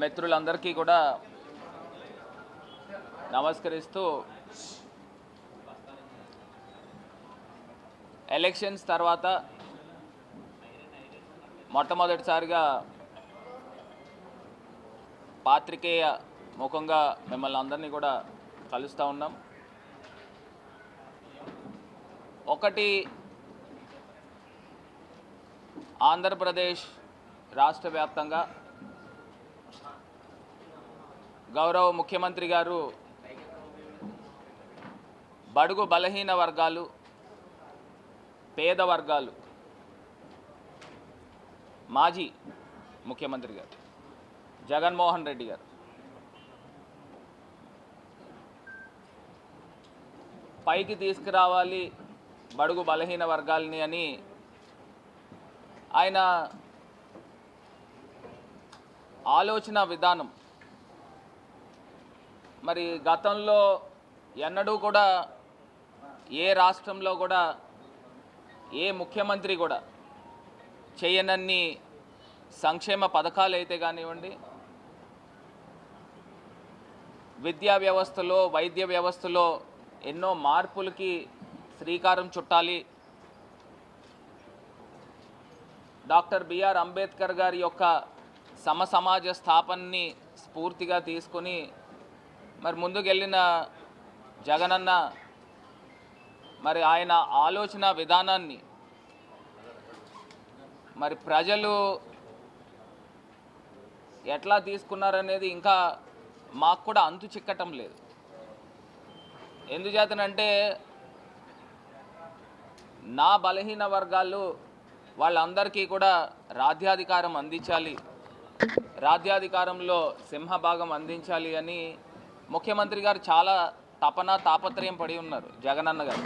మిత్రులందరికీ కూడా నమస్కరిస్తూ ఎలక్షన్స్ తర్వాత మొట్టమొదటిసారిగా పాత్రికేయ ముఖంగా మిమ్మల్ని అందరినీ కూడా కలుస్తూ ఉన్నాం. ఒకటి ఆంధ్రప్రదేశ్ రాష్ట్ర వ్యాప్తంగా గౌరవ ముఖ్యమంత్రి గారు బడుగు బలహీన వర్గాలు పేద వర్గాలు మాజీ ముఖ్యమంత్రి గారు జగన్మోహన్ రెడ్డి గారు. పైకి తీసుకురావాలి బడుగు బలహీన వర్గాలని అని ఆయన ఆలోచన విధానం మరి గతంలో ఎన్నడూ కూడా ఏ రాష్ట్రంలో కూడా ఏ ముఖ్యమంత్రి కూడా చేయనన్ని సంక్షేమ పథకాలు అయితే కానివ్వండి విద్యా వ్యవస్థలో వైద్య వ్యవస్థలో ఎన్నో మార్పులకి శ్రీకారం చుట్టాలి. డాక్టర్ బిఆర్ అంబేద్కర్ గారి యొక్క సమసమాజ స్థాపనని స్ఫూర్తిగా తీసుకొని మరి ముందుకెళ్ళిన జగనన్న మరి ఆయన ఆలోచన విధానాన్ని మరి ప్రజలు ఎట్లా తీసుకున్నారనేది ఇంకా మాకు కూడా అంతు చిక్కటం లేదు. ఎందుచేతనంటే నా బలహీన వర్గాలు వాళ్ళందరికీ కూడా రాజ్యాధికారం అందించాలి రాజ్యాధికారంలో సింహభాగం అందించాలి అని ముఖ్యమంత్రి గారు చాలా తపన తాపత్రయం పడి ఉన్నారు జగనన్న గారు.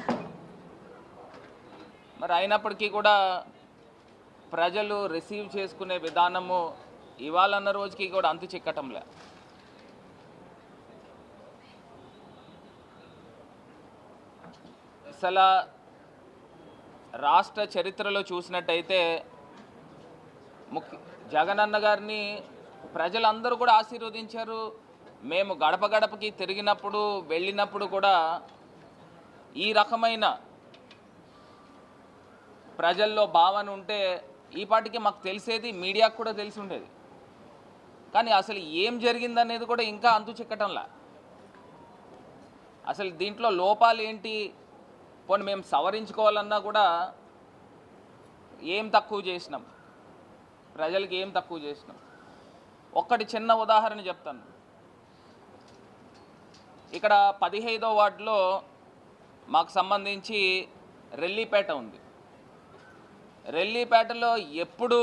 మరి అయినప్పటికీ కూడా ప్రజలు రిసీవ్ చేసుకునే విధానము ఇవాళన్న రోజుకి కూడా అంతు చిక్కటంలే అసలు రాష్ట్ర చరిత్రలో చూసినట్టయితే ముఖ్య జగనన్న గారిని ప్రజలందరూ కూడా ఆశీర్వదించారు మేము గడప గడపకి తిరిగినప్పుడు వెళ్ళినప్పుడు కూడా ఈ రకమైన ప్రజల్లో భావన ఉంటే ఈ పాటికి మాకు తెలిసేది మీడియాకు కూడా తెలిసి ఉండేది. కానీ అసలు ఏం జరిగిందనేది కూడా ఇంకా అంతు చిక్కటంలా. అసలు దీంట్లో లోపాలు ఏంటి? పోనీ మేము సవరించుకోవాలన్నా కూడా ఏం తక్కువ చేసినాం? ప్రజలకి ఏం తక్కువ చేసినాం? ఒక్కటి చిన్న ఉదాహరణ చెప్తాను. ఇక్కడ పదిహేదో వార్డులో మాకు సంబంధించి రెల్లీపేట ఉంది. రెల్లీపేటలో ఎప్పుడు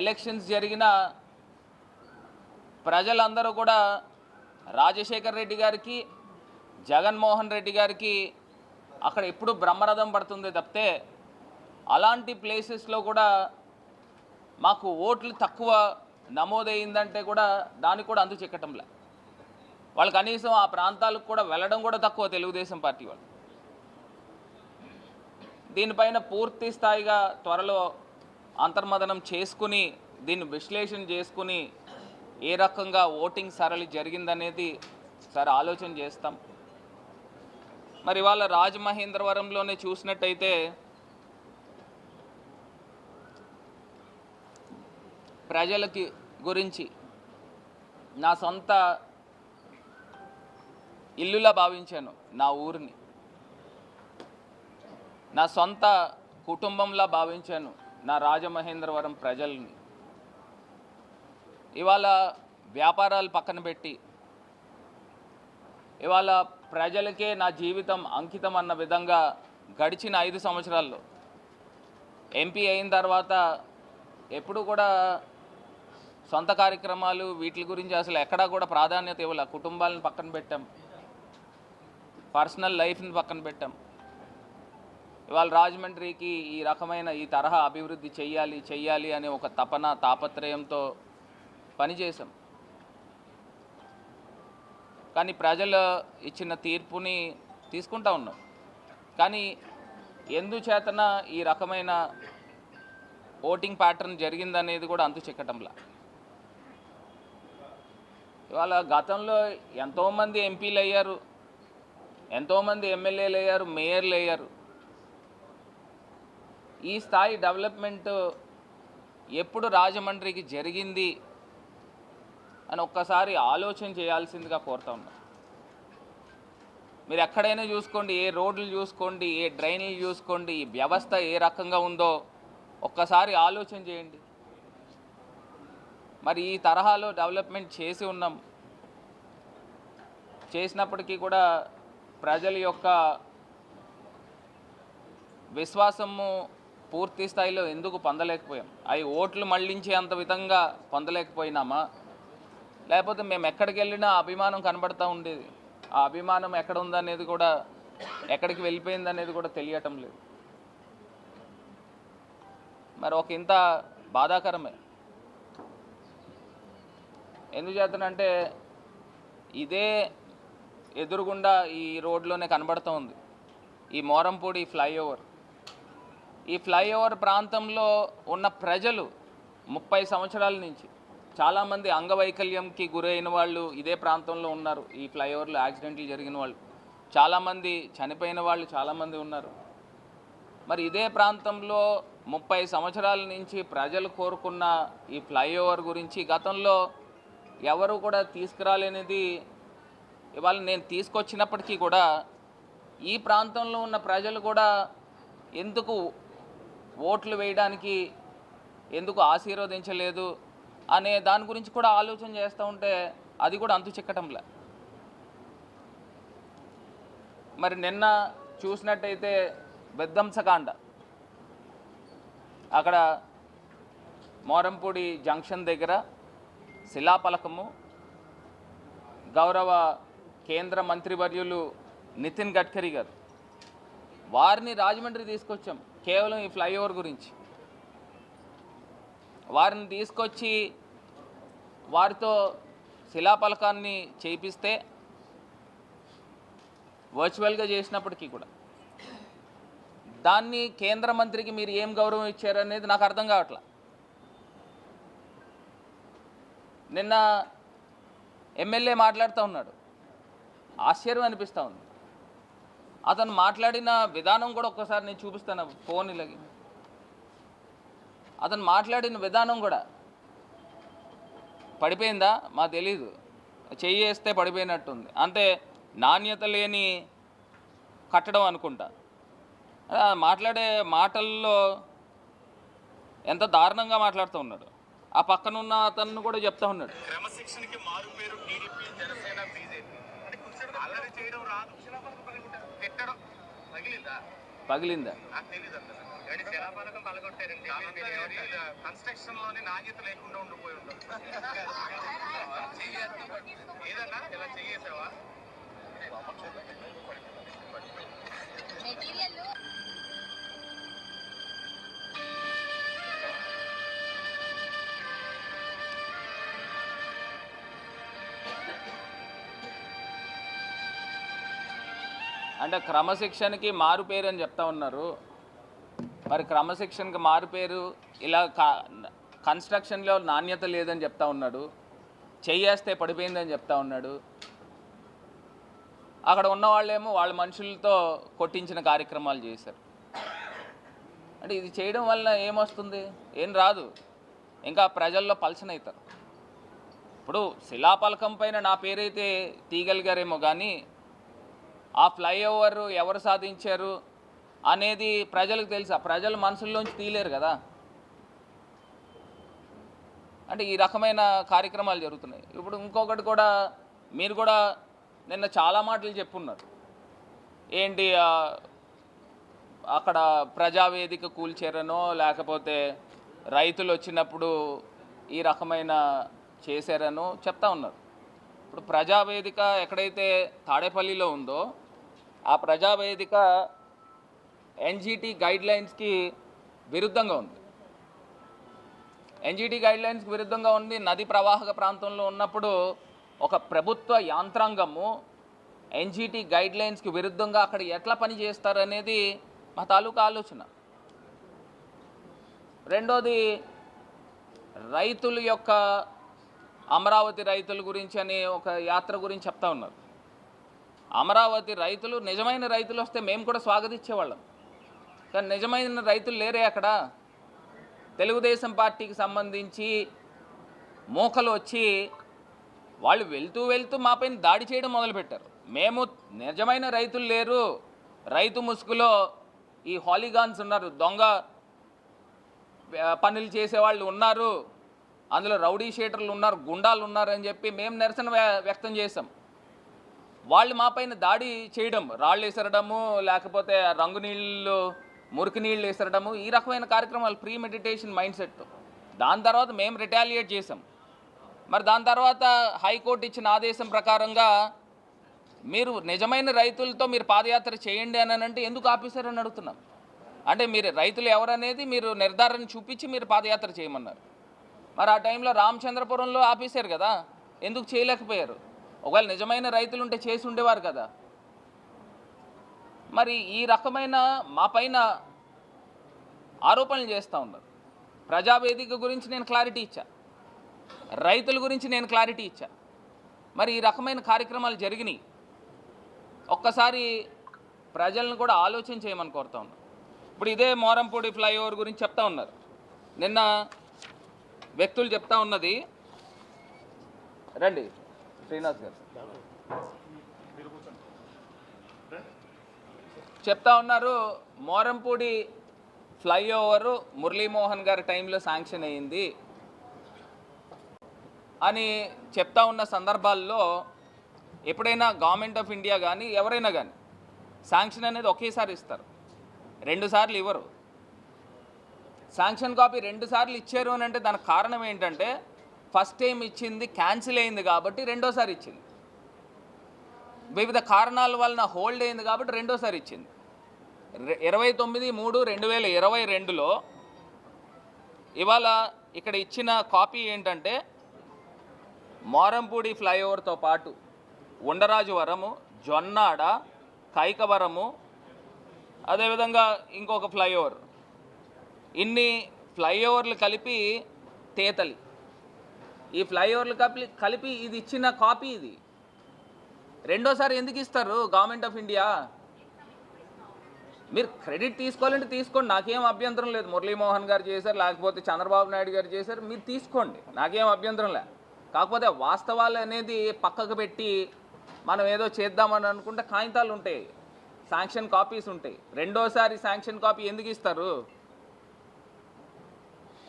ఎలక్షన్స్ జరిగినా ప్రజలందరూ కూడా రాజశేఖర్ రెడ్డి గారికి జగన్మోహన్ రెడ్డి గారికి అక్కడ ఎప్పుడు బ్రహ్మరథం పడుతుంది తప్పితే అలాంటి ప్లేసెస్లో కూడా మాకు ఓట్లు తక్కువ నమోదయ్యిందంటే కూడా దానికి కూడా అందు చిక్కటంలే. వాళ్ళు కనీసం ఆ ప్రాంతాలకు కూడా వెళ్ళడం కూడా తక్కువ తెలుగుదేశం పార్టీ వాళ్ళు. దీనిపైన పూర్తి స్థాయిగా త్వరలో అంతర్మదనం చేసుకుని దీన్ని విశ్లేషణ చేసుకుని ఏ రకంగా ఓటింగ్ సరళి జరిగిందనేది సరే ఆలోచన చేస్తాం. మరి ఇవాళ రాజమహేంద్రవరంలోనే చూసినట్టయితే ప్రజలకి గురించి నా సొంత ఇల్లులా భావించాను నా ఊరిని. నా సొంత కుటుంబంలా భావించాను నా రాజమహేంద్రవరం ప్రజల్ని. ఇవాళ వ్యాపారాలు పక్కన పెట్టి ఇవాళ ప్రజలకే నా జీవితం అంకితం అన్న విధంగా గడిచిన ఐదు సంవత్సరాల్లో ఎంపీ అయిన తర్వాత ఎప్పుడు కూడా సొంత కార్యక్రమాలు వీటి గురించి అసలు ఎక్కడా కూడా ప్రాధాన్యత ఇవ్వలే. కుటుంబాలను పక్కన పెట్టాం. పర్సనల్ లైఫ్ని పక్కన పెట్టాం. ఇవాళ రాజమండ్రికి ఈ రకమైన ఈ తరహా అభివృద్ధి చెయ్యాలి చెయ్యాలి అనే ఒక తపన తాపత్రయంతో పనిచేసాం కానీ ప్రజలు ఇచ్చిన తీర్పుని తీసుకుంటా ఉన్నాం. కానీ ఎందుచేతన ఈ రకమైన ఓటింగ్ ప్యాటర్న్ జరిగిందనేది కూడా అంతు చిక్కటంలా. ఇవాళ గతంలో ఎంతోమంది ఎంపీలు అయ్యారు ఎంతోమంది ఎమ్మెల్యేలు అయ్యారు మేయర్లు అయ్యారు. ఈ స్థాయి డెవలప్మెంట్ ఎప్పుడు రాజమండ్రికి జరిగింది అని ఒక్కసారి ఆలోచన చేయాల్సిందిగా కోరుతా ఉన్నా. మీరు ఎక్కడైనా చూసుకోండి ఏ రోడ్లు చూసుకోండి ఏ డ్రైన్లు చూసుకోండి ఈ వ్యవస్థ ఏ రకంగా ఉందో ఒక్కసారి ఆలోచన చేయండి. మరి ఈ తరహాలో డెవలప్మెంట్ చేసి ఉన్నాం. చేసినప్పటికీ కూడా ప్రజల యొక్క విశ్వాసము పూర్తి స్థాయిలో ఎందుకు పొందలేకపోయాం? అవి ఓట్లు మళ్ళించే అంత విధంగా పొందలేకపోయినామా? లేకపోతే మేము ఎక్కడికి వెళ్ళినా అభిమానం కనబడతా ఉండేది. ఆ అభిమానం ఎక్కడ ఉందనేది కూడా ఎక్కడికి వెళ్ళిపోయింది అనేది కూడా తెలియటం లేదు. మరి ఒక ఇంత బాధాకరమే. ఎందుచేతనంటే ఇదే ఎదురుగుండా ఈ రోడ్లోనే కనబడుతూ ఉంది. ఈ మోరంపూడి ఫ్లైఓవర్. ఈ ఫ్లైఓవర్ ప్రాంతంలో ఉన్న ప్రజలు ముప్పై సంవత్సరాల నుంచి చాలామంది అంగవైకల్యంకి గురైన వాళ్ళు ఇదే ప్రాంతంలో ఉన్నారు. ఈ ఫ్లైఓవర్లో యాక్సిడెంట్లు జరిగిన వాళ్ళు. చాలామంది చనిపోయిన వాళ్ళు చాలామంది ఉన్నారు. మరి ఇదే ప్రాంతంలో ముప్పై సంవత్సరాల నుంచి ప్రజలు కోరుకున్న ఈ ఫ్లైఓవర్ గురించి గతంలో ఎవరు కూడా తీసుకురాలేనిది ఇవాళ నేను తీసుకొచ్చినప్పటికీ కూడా ఈ ప్రాంతంలో ఉన్న ప్రజలు కూడా ఎందుకు ఓట్లు వేయడానికి ఎందుకు ఆశీర్వదించలేదు అనే దాని గురించి కూడా ఆలోచన చేస్తూ ఉంటే అది కూడా అంతు చిక్కటంలే. మరి నిన్న చూసినట్టయితే విధ్వంసకాండ అక్కడ మోరంపూడి జంక్షన్ దగ్గర శిలాపలకము గౌరవ కేంద్ర మంత్రివర్యులు నితిన్ గడ్కరీ గారు. వారిని రాజమండ్రి తీసుకొచ్చాం కేవలం ఈ ఫ్లైఓవర్ గురించి. వారిని తీసుకొచ్చి వారితో శిలాపలకాన్ని చేపిస్తే వర్చువల్గా చేసినప్పటికీ కూడా. దాన్ని కేంద్ర మంత్రికి మీరు ఏం గౌరవం ఇచ్చారనేది నాకు అర్థం కావట్లా. నిన్న ఎమ్మెల్యే మాట్లాడుతూ ఉన్నాడు. ఆశ్చర్యం అనిపిస్తూ ఉంది. అతను మాట్లాడిన విధానం కూడా ఒక్కసారి నేను చూపిస్తాను ఫోన్ ఇలాగి. అతను మాట్లాడిన విధానం కూడా పడిపోయిందా? మా తెలీదు. చెయ్యి వేస్తే పడిపోయినట్టుంది. అంటే నాణ్యత లేని కట్టడం అనుకుంటా. మాట్లాడే మాటల్లో ఎంత దారుణంగా మాట్లాడుతూ ఉన్నాడు. ఆ పక్కన ఉన్న అతను కూడా చెప్తా ఉన్నాడు. క్రమశిక్షణకి మారు పేరు టీడీపీ జనసేన బీజేపీ. అల్లరి చేయడం రాదు. తిట్టడం తగిలిందా పగిలిందా? నాకు తెలియదు అంత శిలాపలకం పలగొట్టారండి కన్స్ట్రక్షన్లోనే నాణ్యత లేకుండా ఉండిపోయి ఉండదు ఏదన్నా ఇలా చెయ్యేసావా మెటీరియల్ అంటే క్రమశిక్షణకి మారు పేరు అని చెప్తా ఉన్నారు. మరి క్రమశిక్షణకి మారు పేరు ఇలా కన్స్ట్రక్షన్లో నాణ్యత లేదని చెప్తా ఉన్నాడు. చెయ్యేస్తే పడిపోయిందని చెప్తా ఉన్నాడు. అక్కడ ఉన్న వాళ్ళేమో వాళ్ళ మనుషులతో కొట్టించిన కార్యక్రమాలు చేశారు. అంటే ఇది చేయడం వల్ల ఏమొస్తుంది? ఏం రాదు. ఇంకా ప్రజల్లో పలచన అవుతారు. ఇప్పుడు శిలాపలకం పైన నా పేరైతే తీయగలిగారేమో కానీ ఆ ఫ్లైఓవర్ ఎవరు సాధించారు అనేది ప్రజలకు తెలుసా? ప్రజల మనసుల్లోంచి తీయలేరు కదా. అంటే ఈ రకమైన కార్యక్రమాలు జరుగుతున్నాయి. ఇప్పుడు ఇంకొకటి కూడా మీరు కూడా నిన్న చాలా మాటలు చెప్పున్నారు. ఏంటి అక్కడ ప్రజావేదిక కూల్చారనో లేకపోతే రైతులు వచ్చినప్పుడు ఈ రకమైన చేశారనో చెప్తా ఉన్నారు. ఇప్పుడు ప్రజావేదిక ఎక్కడైతే తాడేపల్లిలో ఉందో ఆ ప్రజావేదిక ఎన్జీటీ గైడ్లైన్స్కి విరుద్ధంగా ఉంది. ఎన్జీటీ గైడ్లైన్స్కి విరుద్ధంగా ఉంది. నది ప్రవాహక ప్రాంతంలో ఉన్నప్పుడు ఒక ప్రభుత్వ యాంత్రాంగము ఎన్జీటీ గైడ్లైన్స్కి విరుద్ధంగా అక్కడ ఎట్లా పని చేస్తారు అనేది మా తాలూకా ఆలోచన. రెండోది రైతుల యొక్క అమరావతి రైతుల గురించి అని ఒక యాత్ర గురించి చెప్తా ఉన్నారు. అమరావతి రైతులు నిజమైన రైతులు వస్తే మేము కూడా స్వాగతించేవాళ్ళం కానీ నిజమైన రైతులు లేరే అక్కడ. తెలుగుదేశం పార్టీకి సంబంధించి మూకలు వచ్చి వాళ్ళు వెళ్తూ వెళ్తూ మాపైన దాడి చేయడం మొదలుపెట్టారు. మేము నిజమైన రైతులు లేరు. రైతు ముసుగులో ఈ హాలీగాన్స్ ఉన్నారు. దొంగ పనులు చేసేవాళ్ళు ఉన్నారు. అందులో రౌడీ షీటర్లు ఉన్నారు గుండాలు ఉన్నారు అని చెప్పి మేము నిరసన వ్య- వ్యక్తం చేసాం వాళ్ళు మా పైన దాడి చేయడం రాళ్ళు వేసరడము లేకపోతే రంగు నీళ్ళు మురికి నీళ్ళు వేసరడము ఈ రకమైన కార్యక్రమాలు ప్రీ మెడిటేషన్ మైండ్ సెట్. దాని తర్వాత మేము రిటాలియేట్ చేసాం మరి దాని తర్వాత హైకోర్టు ఇచ్చిన ఆదేశం ప్రకారంగా మీరు నిజమైన రైతులతో మీరు పాదయాత్ర చేయండి అని అంటే ఎందుకు ఆపేశారని అడుగుతున్నాం. అంటే మీరు రైతులు ఎవరనేది మీరు నిర్ధారణ చూపించి మీరు పాదయాత్ర చేయమన్నారు. మరి ఆ టైంలో రామచంద్రపురంలో ఆపేశారు కదా ఎందుకు చేయలేకపోయారు? ఒకవేళ నిజమైన రైతులు ఉంటే చేసి ఉండేవారు కదా. మరి ఈ రకమైన మా పైన ఆరోపణలు చేస్తూ ఉన్నారు. ప్రజావేదిక గురించి నేను క్లారిటీ ఇచ్చా. రైతుల గురించి నేను క్లారిటీ ఇచ్చా. మరి ఈ రకమైన కార్యక్రమాలు జరిగినాయి. ఒక్కసారి ప్రజలను కూడా ఆలోచన చేయమని కోరుతా ఉన్నారు ఇప్పుడు ఇదే మోరంపూడి ఫ్లైఓవర్ గురించి చెప్తా ఉన్నారు. నిన్న వ్యక్తులు చెప్తా ఉన్నది. రండి. శ్రీనివాస్ గారు. చెప్తా ఉన్నారు మోరంపూడి ఫ్లైఓవరు మురళీమోహన్ గారి టైంలో శాంక్షన్ అయ్యింది అని చెప్తా ఉన్న సందర్భాల్లో ఎప్పుడైనా గవర్నమెంట్ ఆఫ్ ఇండియా కానీ ఎవరైనా కానీ శాంక్షన్ అనేది ఒకేసారి ఇస్తారు. రెండుసార్లు ఇవ్వరు. శాంక్షన్ కాపీ రెండు సార్లు ఇచ్చారు అని అంటే దానికి కారణం ఏంటంటే ఫస్ట్ టైం ఇచ్చింది క్యాన్సిల్ అయింది కాబట్టి రెండోసారి ఇచ్చింది. వివిధ కారణాల వలన హోల్డ్ అయింది కాబట్టి రెండోసారి ఇచ్చింది. ఇరవై తొమ్మిది మూడు రెండు వేల ఇరవై రెండులో ఇవాళ ఇక్కడ ఇచ్చిన కాపీ ఏంటంటే మారంపూడి ఫ్లైఓవర్తో పాటు ఉండరాజువరము జొన్నాడ కైకవరము అదేవిధంగా ఇంకొక ఫ్లైఓవర్. ఇన్ని ఫ్లైఓవర్లు కలిపి తేతలి. ఈ ఫ్లైఓవర్లు కలిపి కలిపి ఇది ఇచ్చిన కాపీ ఇది. రెండోసారి ఎందుకు ఇస్తారు గవర్నమెంట్ ఆఫ్ ఇండియా? మీరు క్రెడిట్ తీసుకోవాలంటే తీసుకోండి. నాకేం అభ్యంతరం లేదు. మురళీమోహన్ గారు చేశారు లేకపోతే చంద్రబాబు నాయుడు గారు చేశారు. మీరు తీసుకోండి. నాకేం అభ్యంతరం లే. కాకపోతే వాస్తవాలు అనేది పక్కకు పెట్టి మనం ఏదో చేద్దామని అనుకుంటే కాగితాలు ఉంటాయి. శాంక్షన్ కాపీస్ ఉంటాయి. రెండోసారి శాంక్షన్ కాపీ ఎందుకు ఇస్తారు?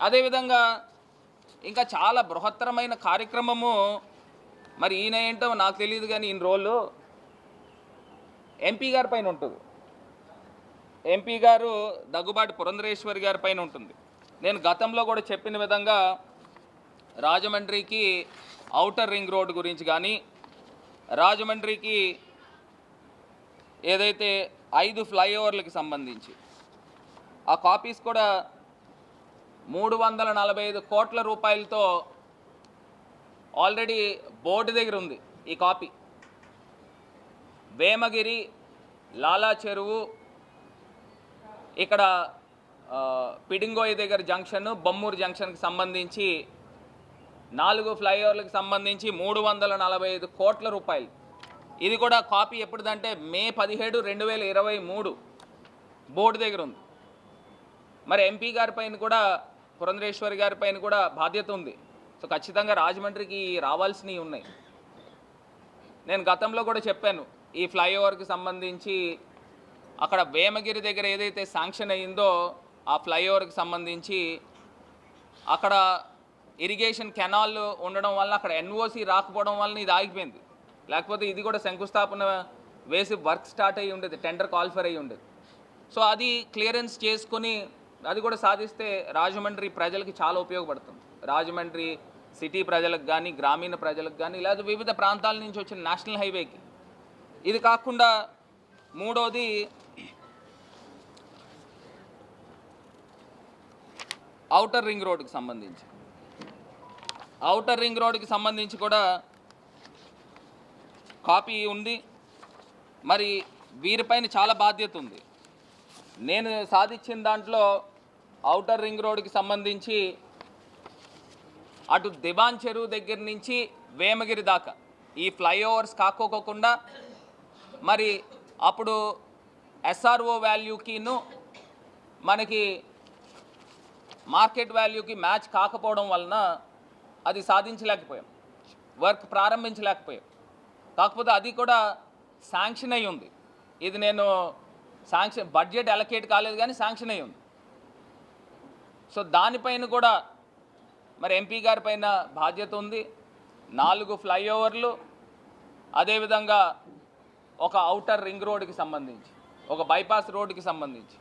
అదేవిధంగా ఇంకా చాలా బృహత్తరమైన కార్యక్రమము. మరి ఈయన ఏంటో నాకు తెలియదు కానీ ఈయన రోలు ఎంపీ గారి పైన ఉంటుంది. ఎంపీ గారు దగ్గుబాటి పురంధరేశ్వరి గారి పైన ఉంటుంది. నేను గతంలో కూడా చెప్పిన విధంగా రాజమండ్రికి ఔటర్ రింగ్ రోడ్ గురించి కానీ రాజమండ్రికి ఏదైతే ఐదు ఫ్లైఓవర్లకు సంబంధించి ఆ కాపీస్ కూడా మూడు వందల నలభై ఐదు కోట్ల రూపాయలతో ఆల్రెడీ బోర్డు దగ్గర ఉంది ఈ కాపీ. వేమగిరి లాలా చెరువు ఇక్కడ పిడింగోయ్ పిడింగోయి దగ్గర జంక్షన్ బొమ్మూరు జంక్షన్కి సంబంధించి నాలుగు ఫ్లైఓవర్లకు సంబంధించి మూడు వందల నలభై ఐదు కోట్ల రూపాయలు. ఇది కూడా కాపీ ఎప్పుడుదంటే మే పదిహేడు రెండు వేల ఇరవై మూడు బోర్డు దగ్గర ఉంది. మరి ఎంపీ గారి పైన కూడా పురంధరేశ్వరి గారి పైన కూడా బాధ్యత ఉంది. సో ఖచ్చితంగా రాజమండ్రికి రావాల్సినవి ఉన్నాయి. నేను గతంలో కూడా చెప్పాను ఈ ఫ్లైఓవర్కి సంబంధించి అక్కడ వేమగిరి దగ్గర ఏదైతే శాంక్షన్ అయ్యిందో ఆ ఫ్లైఓవర్కి సంబంధించి అక్కడ ఇరిగేషన్ కెనాల్ ఉండడం వల్ల అక్కడ ఎన్ఓసి రాకపోవడం వల్ల ఇది ఆగిపోయింది. లేకపోతే ఇది కూడా శంకుస్థాపన వేసి వర్క్ స్టార్ట్ అయ్యి ఉండేది టెండర్ కాల్ఫర్ అయ్యి ఉండేది. సో అది క్లియరెన్స్ చేసుకొని అది కూడా సాధిస్తే రాజమండ్రి ప్రజలకి చాలా ఉపయోగపడుతుంది. రాజమండ్రి సిటీ ప్రజలకు కానీ గ్రామీణ ప్రజలకు కానీ లేదా వివిధ ప్రాంతాల నుంచి వచ్చిన నేషనల్ హైవేకి. ఇది కాకుండా మూడోది ఔటర్ రింగ్ రోడ్కి సంబంధించి. ఔటర్ రింగ్ రోడ్కి సంబంధించి కూడా కాపీ ఉంది. మరి వీరిపైన చాలా బాధ్యత ఉంది. నేను సాధించిన దాంట్లో ఔటర్ రింగ్ రోడ్కి సంబంధించి అటు దివాన్ చెరువు దగ్గర నుంచి వేమగిరి దాకా ఈ ఫ్లైఓవర్స్ కాక్కోకోకుండా మరి అప్పుడు ఎస్ఆర్ఓ వాల్యూకిను మనకి మార్కెట్ వాల్యూకి మ్యాచ్ కాకపోవడం వలన అది సాధించలేకపోయాం. వర్క్ ప్రారంభించలేకపోయాం. కాకపోతే అది కూడా శాంక్షన్ అయి ఉంది ఇది నేను శాంక్షన్ బడ్జెట్ అలకేట్ కాలేదు కానీ శాంక్షన్ అయి ఉంది సో దానిపైన కూడా మరి ఎంపీ గారి పైన బాధ్యత ఉంది. నాలుగు ఫ్లైఓవర్లు అదేవిధంగా ఒక అవుటర్ రింగ్ రోడ్డుకి సంబంధించి ఒక బైపాస్ రోడ్డుకి సంబంధించి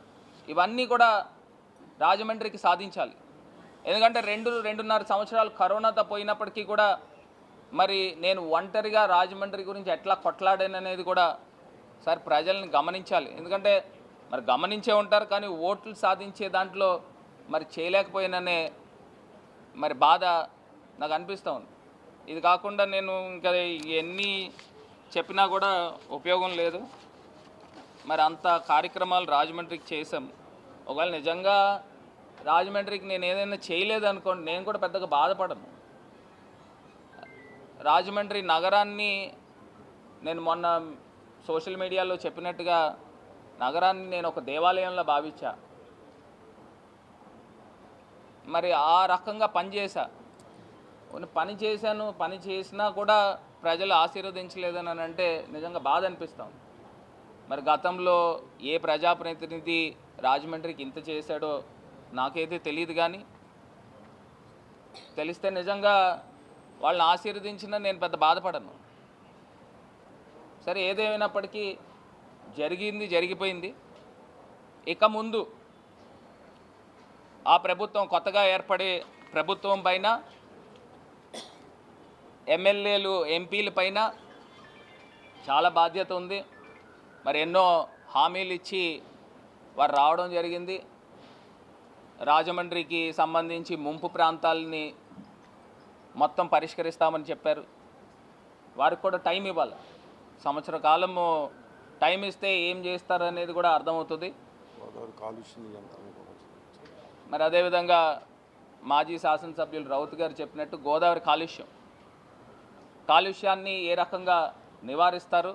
ఇవన్నీ కూడా రాజమండ్రికి సాధించాలి. ఎందుకంటే రెండు రెండున్నర సంవత్సరాలు కరోనాతో పోయినప్పటికీ కూడా మరి నేను ఒంటరిగా రాజమండ్రి గురించి ఎట్లా కొట్లాడాననేది కూడా సార్ ప్రజల్ని గమనించాలి. ఎందుకంటే మరి గమనించే ఉంటారు కానీ ఓట్లు సాధించే దాంట్లో మరి చేయలేకపోయిననే మరి బాధ నాకు అనిపిస్తూ ఉంది. ఇది కాకుండా నేను ఇంకా ఎన్ని చెప్పినా కూడా ఉపయోగం లేదు. మరి అంత కార్యక్రమాలు రాజమండ్రికి చేసాం ఒకవేళ నిజంగా రాజమండ్రికి నేను ఏదైనా చేయలేదు అనుకోండి నేను కూడా పెద్దగా బాధపడను. రాజమండ్రి నగరాన్ని నేను మొన్న సోషల్ మీడియాలో చెప్పినట్టుగా నగరాన్ని నేను ఒక దేవాలయంలో భావించా. మరి ఆ రకంగా పనిచేసా పని చేశాను పని చేసినా కూడా ప్రజలు ఆశీర్వదించలేదని అంటే నిజంగా బాధ అనిపిస్తాం మరి గతంలో ఏ ప్రజాప్రతినిధి రాజమండ్రికి ఇంత చేశాడో నాకైతే తెలియదు కానీ తెలిస్తే నిజంగా వాళ్ళని ఆశీర్వదించినా నేను పెద్ద బాధపడను. సరే ఏదేమైనప్పటికీ జరిగింది జరిగిపోయింది. ఇక ముందు ఆ ప్రభుత్వం కొత్తగా ఏర్పడే ప్రభుత్వం పైన ఎమ్మెల్యేలు ఎంపీల పైన చాలా బాధ్యత ఉంది. మరి ఎన్నో హామీలు ఇచ్చి వారు రావడం జరిగింది. రాజమండ్రికి సంబంధించి ముంపు ప్రాంతాలని మొత్తం పరిష్కరిస్తామని చెప్పారు. వారికి కూడా టైం ఇవ్వాలి. సంవత్సర కాలము టైం ఇస్తే ఏం చేస్తారనేది కూడా అర్థమవుతుంది. కాలుష్యం మరి అదేవిధంగా మాజీ శాసనసభ్యులు రౌత్ గారు చెప్పినట్టు గోదావరి కాలుష్యం. కాలుష్యాన్ని ఏ రకంగా నివారిస్తారు?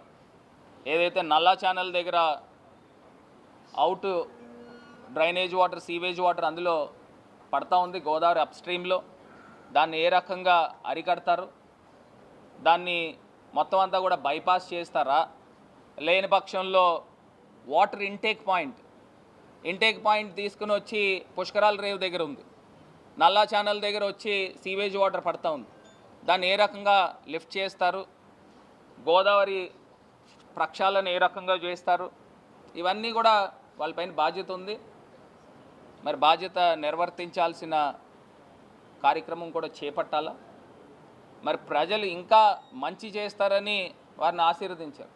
ఏదైతే నల్లా ఛానల్ దగ్గర out drainage water sewage water అందులో పడతా ఉంది గోదావరి అప్ స్ట్రీమ్లో దాన్ని ఏ రకంగా అరికడతారు? దాన్ని మొత్తం అంతా కూడా బైపాస్ చేస్తారా? లేని పక్షంలో water intake point intake point తీసుకుని వచ్చి పుష్కరాల రేవు దగ్గర ఉంది. నల్లా ఛానల్ దగ్గర వచ్చి సీవేజ్ వాటర్ పడతా ఉంది. దాన్ని ఏ రకంగా లిఫ్ట్ చేస్తారు? గోదావరి ప్రక్షాళన ఏ రకంగా చేస్తారు? ఇవన్నీ కూడా వాళ్ళపైన బాధ్యత ఉంది. మరి బాధ్యత నిర్వర్తించాల్సిన కార్యక్రమం కూడా చేపట్టాలా? మరి ప్రజలు ఇంకా మంచి చేస్తారని వారిని ఆశీర్వదించారు.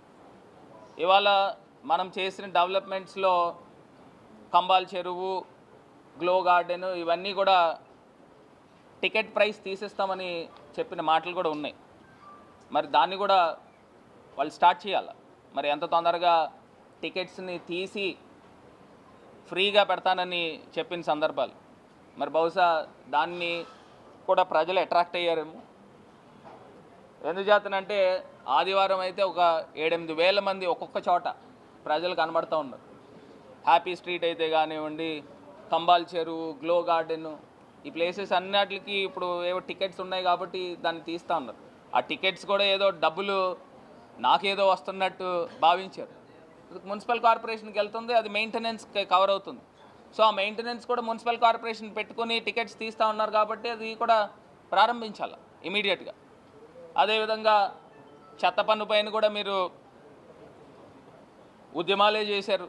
ఇవాళ మనం చేసిన డెవలప్మెంట్స్లో కంబాల్ చెరువు గ్లో గార్డెన్ ఇవన్నీ కూడా టికెట్ ప్రైస్ తీసేస్తామని చెప్పిన మాటలు కూడా ఉన్నాయి. మరి దాన్ని కూడా వాళ్ళు స్టార్ట్ చేయాలి? మరి ఎంత తొందరగా టికెట్స్ని తీసి ఫ్రీగా పెడతానని చెప్పిన సందర్భాలు. మరి బహుశా దాన్ని కూడా ప్రజలు అట్రాక్ట్ అయ్యారేమో. ఎందుచేతనంటే ఆదివారం అయితే ఒక ఏడెనిమిది వేల మంది ఒక్కొక్క చోట ప్రజలు కనబడుతూ ఉన్నారు. హ్యాపీ స్ట్రీట్ అయితే కానివ్వండి కంబాల్ చెరువు గ్లో గార్డెన్ ఈ ప్లేసెస్ అన్నిటికి ఇప్పుడు ఏవో టికెట్స్ ఉన్నాయి కాబట్టి దాన్ని తీస్తూ ఉన్నారు. ఆ టికెట్స్ కూడా ఏదో డబ్బులు నాకేదో వస్తున్నట్టు భావించారు. మున్సిపల్ కార్పొరేషన్కి వెళ్తుంది అది మెయింటెనెన్స్ కవర్ అవుతుంది. సో ఆ మెయింటెనెన్స్ కూడా మున్సిపల్ కార్పొరేషన్ పెట్టుకొని టికెట్స్ తీస్తూ ఉన్నారు కాబట్టి అది కూడా ప్రారంభించాలి ఇమీడియట్గా అదేవిధంగా చెత్త పన్ను పైన కూడా మీరు ఉద్యమాలే చేశారు.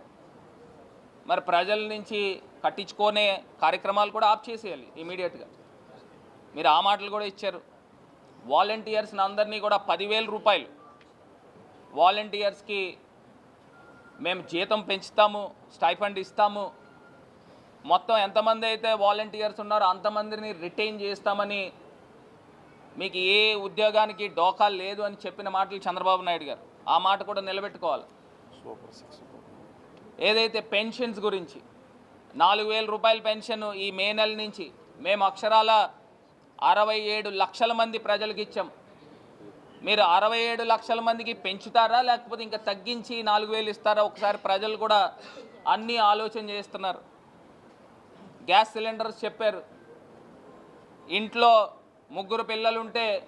మరి ప్రజల నుంచి కట్టించుకునే కార్యక్రమాలు కూడా ఆఫ్ చేసేయాలి ఇమీడియట్గా. మీరు ఆ మాటలు కూడా ఇచ్చారు. వాలంటీర్స్ని అందరినీ కూడా పదివేల రూపాయలు. వాలంటీర్స్కి మేము జీతం పెంచుతాము స్టైఫండ్ ఇస్తాము. మొత్తం ఎంతమంది అయితే వాలంటీర్స్ ఉన్నారో అంతమందిని రిటైన్ చేస్తామని మీకు ఏ ఉద్యోగానికి డోకా లేదు అని చెప్పిన మాటలు చంద్రబాబు నాయుడు గారు. ఆ మాట కూడా నిలబెట్టుకోవాలి. Super six. ఏదైతే పెన్షన్స్ గురించి నాలుగు వేల రూపాయల పెన్షన్ ఈ మే నెల నుంచి మేము అక్షరాల అరవై ఏడు లక్షల మంది ప్రజలకు ఇచ్చాం. మీరు అరవై ఏడు లక్షల మందికి పెంచుతారా? లేకపోతే ఇంకా తగ్గించి నాలుగు వేలు ఇస్తారా? ఒకసారి ప్రజలు కూడా అన్నీ ఆలోచన చేస్తున్నారు. గ్యాస్ సిలిండర్స్ చెప్పారు. ఇంట్లో ముగ్గురు పిల్లలుంటే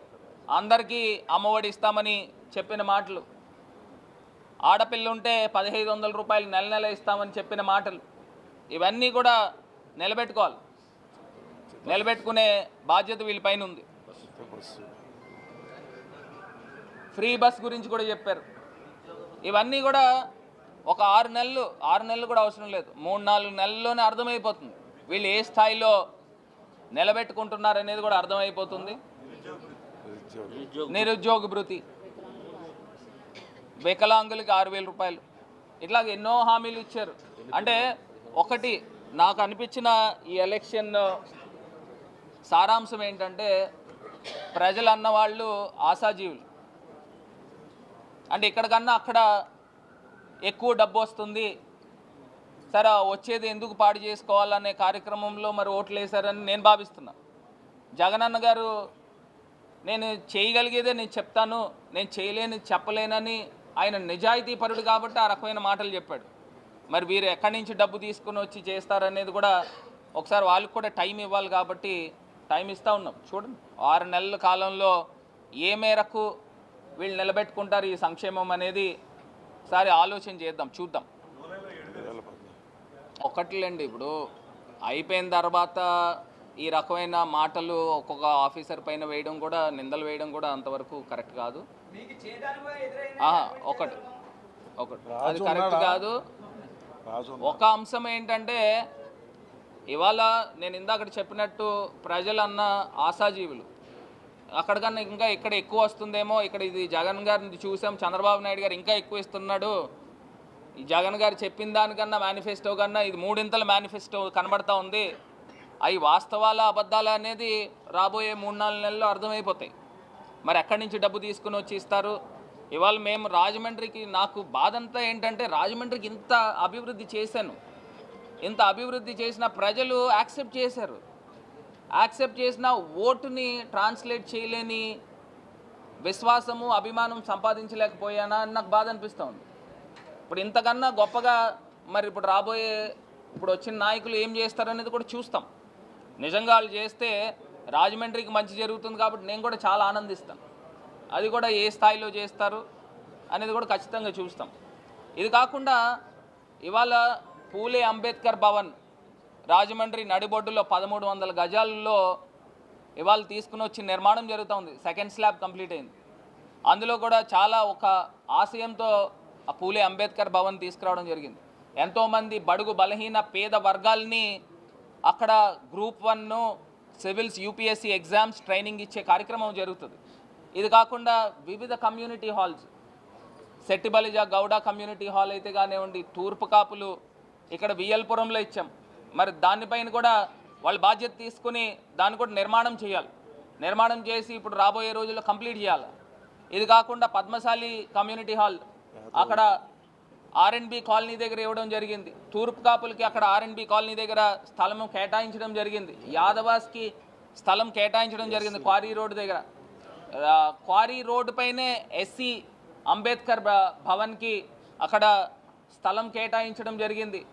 అందరికీ అమ్మఒడి ఇస్తామని చెప్పిన మాటలు. ఆడపిల్ల ఉంటే పదిహేను వందల రూపాయలు నెల నెల ఇస్తామని చెప్పిన మాటలు. ఇవన్నీ కూడా నిలబెట్టుకోవాలి. నిలబెట్టుకునే బాధ్యత వీళ్ళపైన ఉంది. ఫ్రీ బస్ గురించి కూడా చెప్పారు. ఇవన్నీ కూడా ఒక ఆరు నెలలు ఆరు నెలలు కూడా అవసరం లేదు. మూడు నాలుగు నెలల్లోనే అర్థమైపోతుంది. వీళ్ళు ఏ స్థాయిలో నిలబెట్టుకుంటున్నారనేది కూడా అర్థమైపోతుంది. నిరుద్యోగ భృతి వికలాంగులకి ఆరు వేల రూపాయలు. ఇట్లా ఎన్నో హామీలు ఇచ్చారు. అంటే ఒకటి నాకు అనిపించిన ఈ ఎలక్షన్ సారాంశం ఏంటంటే ప్రజలు అన్నవాళ్ళు ఆశాజీవులు. అంటే ఇక్కడికన్నా అక్కడ ఎక్కువ డబ్బు వస్తుంది. సరే వచ్చేది ఎందుకు పాడు చేసుకోవాలనే కార్యక్రమంలో మరి ఓట్లు వేశారని నేను భావిస్తున్నా. జగనన్న గారు నేను చేయగలిగేదే నేను చెప్తాను నేను చేయలేని చెప్పలేనని ఆయన నిజాయితీ పరుడు కాబట్టి ఆ రకమైన మాటలు చెప్పాడు. మరి వీరు ఎక్కడి నుంచి డబ్బు తీసుకుని వచ్చి చేస్తారనేది కూడా ఒకసారి వాళ్ళకి కూడా టైం ఇవ్వాలి కాబట్టి టైం ఇస్తూ ఉన్నాం. చూడండి ఆరు నెలల కాలంలో ఏ మేరకు వీళ్ళు నిలబెట్టుకుంటారు ఈ సంక్షేమం అనేది ఒకసారి ఆలోచన చేద్దాం చూద్దాం. రెండు ఒకటిలేండి ఇప్పుడు అయిపోయిన తర్వాత ఈ రకమైన మాటలు ఒక్కొక్క ఆఫీసర్ పైన వేయడం కూడా నిందలు వేయడం కూడా అంతవరకు కరెక్ట్ కాదు. ఒకటి. ఒకటి. అది కరెక్ట్ కాదు. ఒక అంశం ఏంటంటే ఇవాళ నేను ఇందాక చెప్పినట్టు ప్రజలన్న ఆశాజీవులు. అక్కడికన్నా ఇంకా ఇక్కడ ఎక్కువ వస్తుందేమో ఇక్కడ ఇది జగన్ గారిని చూసాం చంద్రబాబు నాయుడు గారు ఇంకా ఎక్కువ ఇస్తున్నాడు. ఈ జగన్ గారు చెప్పిన దానికన్నా మేనిఫెస్టో కన్నా ఇది మూడింతల మేనిఫెస్టో కనబడతా ఉంది. అవి వాస్తవాల అబద్ధాలు అనేది రాబోయే మూడు నాలుగు నెలల్లో అర్థమైపోతాయి. మరి ఎక్కడి నుంచి డబ్బు తీసుకుని వచ్చి ఇస్తారు? ఇవాళ మేము రాజమండ్రికి నాకు బాధంతా ఏంటంటే రాజమండ్రికి ఇంత అభివృద్ధి చేశాను. ఇంత అభివృద్ధి చేసిన ప్రజలు యాక్సెప్ట్ చేశారు. యాక్సెప్ట్ చేసిన ఓటుని ట్రాన్స్లేట్ చేయలేని విశ్వాసము అభిమానం సంపాదించలేకపోయానా అని నాకు బాధ అనిపిస్తూ ఉంది ఇప్పుడు ఇంతకన్నా గొప్పగా మరి ఇప్పుడు రాబోయే ఇప్పుడు వచ్చిన నాయకులు ఏం చేస్తారనేది కూడా చూస్తాం. నిజంగా వాళ్ళు చేస్తే రాజమండ్రికి మంచి జరుగుతుంది కాబట్టి నేను కూడా చాలా ఆనందిస్తాను. అది కూడా ఏ స్థాయిలో చేస్తారు అనేది కూడా ఖచ్చితంగా చూస్తాం. ఇది కాకుండా ఇవాళ పూలే అంబేద్కర్ భవన్ రాజమండ్రి నడిబొడ్డులో పదమూడు వందల గజాల్లో ఇవాళ తీసుకుని వచ్చి నిర్మాణం జరుగుతూ ఉంది. సెకండ్ స్లాబ్ కంప్లీట్ అయింది. అందులో కూడా చాలా ఒక ఆశయంతో ఆ పూలే అంబేద్కర్ భవన్ తీసుకురావడం జరిగింది. ఎంతోమంది బడుగు బలహీన పేద వర్గాల్ని అక్కడ గ్రూప్ వన్ను సివిల్స్ యూపీఎస్సీ ఎగ్జామ్స్ ట్రైనింగ్ ఇచ్చే కార్యక్రమం జరుగుతుంది. ఇది కాకుండా వివిధ community halls. Settibalija Gowda community hall అయితే కానివ్వండి తూర్పు కాపులు ఇక్కడ వియల్పురంలో ఇచ్చాం. మరి దానిపైన కూడా వాళ్ళ బాధ్యత తీసుకుని దాన్ని కూడా నిర్మాణం చేయాలి. నిర్మాణం చేసి ఇప్పుడు రాబోయే రోజుల్లో కంప్లీట్ చేయాలి. ఇది కాకుండా పద్మశాలి కమ్యూనిటీ హాల్. అక్కడ ఆర్ఎండ్బి కాలనీ దగ్గర ఇవ్వడం జరిగింది. తూర్పు కాపులకి అక్కడ ఆర్ఎండ్బి కాలనీ దగ్గర స్థలం కేటాయించడం జరిగింది. యాదవాస్కి స్థలం కేటాయించడం జరిగింది క్వారీ రోడ్ దగ్గర. క్వారీ రోడ్డు పైనే ఎస్సీ అంబేద్కర్ భ- భవన్కి అక్కడ స్థలం కేటాయించడం జరిగింది.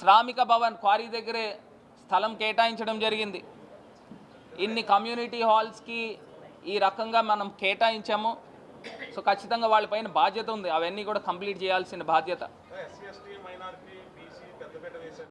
శ్రామిక భవన్ క్వారీ దగ్గరే స్థలం కేటాయించడం జరిగింది. ఇన్ని కమ్యూనిటీ హాల్స్కి ఈ రకంగా మనం కేటాయించాము. సో ఖచ్చితంగా వాళ్ళపైన బాధ్యత ఉంది. అవన్నీ కూడా కంప్లీట్ చేయాల్సిన బాధ్యత.